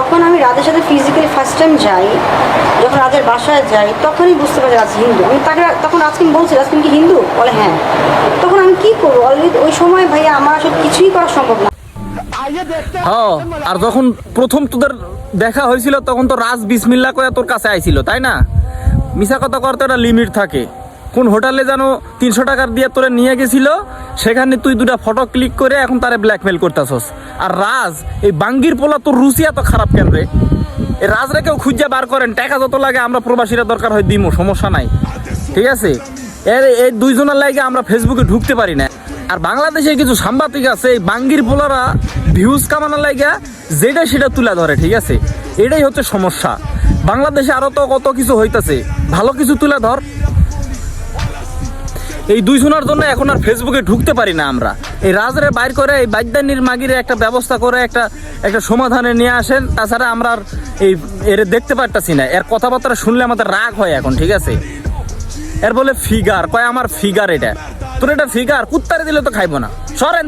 যখন আমি রাজের সাথে ফিজিক্যালি ফার্স্ট টাইম যাই, যখন রাজের বাসায় যাই, তখনই বুঝতে পারি রাজ হিন্দু। আমি তাকে তখন রাজকিন বলছি রাজকিন কি হিন্দু? বলে হ্যাঁ। তখন আমি কি করব? অলরেডি ওই সময় ভাইয়া আমার আসলে কিছুই করা সম্ভব না। হ্যাঁ আর যখন প্রথম তোদের দেখা হয়েছিল, তখন তো রাজ বিসমিল্লা করে তোর কাছে আইছিল, তাই না? মিশা কথা করতে একটা লিমিট থাকে। কোন হোটেলে যেন তিনশো টাকার দিয়ে তোরে নিয়ে গেছিল, সেখানে তুই দুটা ফটো ক্লিক করে এখন তারে ব্ল্যাকমেল করতেছস। আর রাজ, এই বাঙ্গির পোলা তোর রুচি এত খারাপ কেন রে? এই রাজরে কেউ খুঁজে বার করেন, টাকা যত লাগে আমরা প্রবাসীরা দরকার হয় দিমো, সমস্যা নাই। ঠিক আছে? এর এই দুইজনের লাগে আমরা ফেসবুকে ঢুকতে পারি না। আর বাংলাদেশে কিছু সাংবাদিক আছে, এই বাঙ্গির পোলারা ভিউজ কামানোর লাগা যেটা সেটা তুলে ধরে, ঠিক আছে? এটাই হচ্ছে সমস্যা। বাংলাদেশে আরও তো কত কিছু হইতাছে, ভালো কিছু তুলে ধর। এই দুই দুইজনের জন্য এখন আর ফেসবুকে ঢুকতে পারি না আমরা। এই রাজরে বাইর করে, এই বাদ্যানির মাগিরে একটা ব্যবস্থা করে, একটা একটা সমাধানে নিয়ে আসেন। তাছাড়া আমরা আর এই, এর দেখতে পারতাছি না। এর কথাবার্তা শুনলে আমাদের রাগ হয় এখন, ঠিক আছে? এর বলে ফিগার, কয় আমার ফিগার এটা। তোর এটা ফিগার, কুত্তারে দিলে তো খাইবো না। সরেন